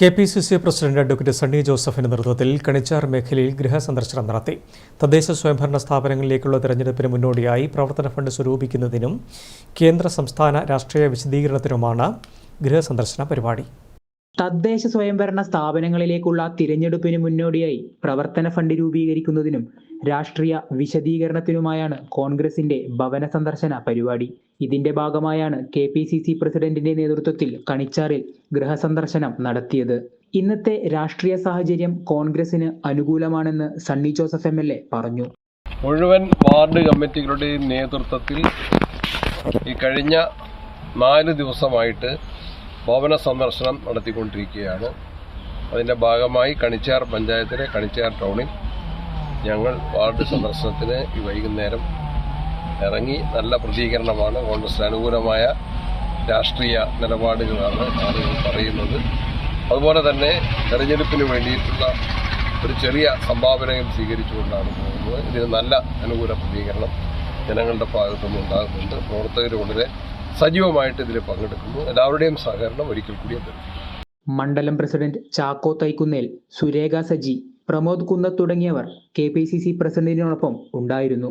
K P C C president advocate Sunny ജോസഫിന്റെ നേതൃത്വത്തിൽ കണിച്ചാർ മേഖലയിൽ ഗൃഹസന്ദർശനം നടത്തി. തദ്ദേശ സ്വയംഭരണ സ്ഥാപനങ്ങളിലേക്കുള്ള തെരഞ്ഞെടുപ്പിന് മുന്നോടിയായി പ്രവർത്തന ഫണ്ട് സ്വരൂപിക്കുന്നതിനും കേന്ദ്ര സംസ്ഥാന രാഷ്ട്രീയ വിശദീകരണത്തിനുമാണ് ഗൃഹസന്ദർശന പരിപാടി. തദ്ദേശ സ്വയംഭരണ സ്ഥാപനങ്ങളിലേക്കുള്ള തിരഞ്ഞെടുപ്പിന് മുന്നോടിയായി പ്രവർത്തന ഫണ്ട് രൂപീകരിക്കുന്നതിനും രാഷ്ട്രീയ വിശദീകരണത്തിനുമായാണ് കോൺഗ്രസിന്റെ ഭവന സന്ദർശന പരിപാടി. ഇതിന്റെ ഭാഗമായാണ് കെ പി സി സി പ്രസിഡന്റിന്റെ നേതൃത്വത്തിൽ കണിച്ചാറിൽ ഗൃഹസന്ദർശനം നടത്തിയത്. ഇന്നത്തെ രാഷ്ട്രീയ സാഹചര്യം കോൺഗ്രസിന് അനുകൂലമാണെന്ന് Sunny Joseph M L A പറഞ്ഞു. മുഴുവൻ വാർഡ് കമ്മിറ്റികളുടെയും നേതൃത്വത്തിൽ ഈ കഴിഞ്ഞ നാല് ദിവസമായിട്ട് ഭവന സന്ദർശനം നടത്തിക്കൊണ്ടിരിക്കുകയാണ്. അതിന്റെ ഭാഗമായി കണിച്ചാർ പഞ്ചായത്തിലെ കണിച്ചാർ ടൗണിൽ ഞങ്ങൾ വാർഡ് സന്ദർശനത്തിന് ഈ വൈകുന്നേരം ഇറങ്ങി നല്ല പ്രതികരണമാണ്. കോൺഗ്രസിന് അനുകൂലമായ രാഷ്ട്രീയ നിലപാടുകളാണ് ആളുകൾ പറയുന്നത്. അതുപോലെ തന്നെ തെരഞ്ഞെടുപ്പിന് വേണ്ടിയിട്ടുള്ള ഒരു ചെറിയ സംഭാവനയും സ്വീകരിച്ചുകൊണ്ടാണ് പോകുന്നത്. ഇതിന് നല്ല അനുകൂല പ്രതികരണം ജനങ്ങളുടെ ഭാഗത്തുനിന്ന് ഉണ്ടാകുന്നുണ്ട്. പ്രവർത്തകർ വളരെ സജീവമായിട്ട് ഇതിൽ പങ്കെടുക്കുന്നു. എല്ലാവരുടെയും സഹകരണം ഒരിക്കൽ കൂടി മണ്ഡലം പ്രസിഡന്റ് ചാക്കോ തൈക്കുന്നേൽ സുരേഖ സജി പ്രമോദ് കുന്നത്ത് തുടങ്ങിയവർ കെ പി സി സി പ്രസിഡന്റിനോടൊപ്പം ഉണ്ടായിരുന്നു.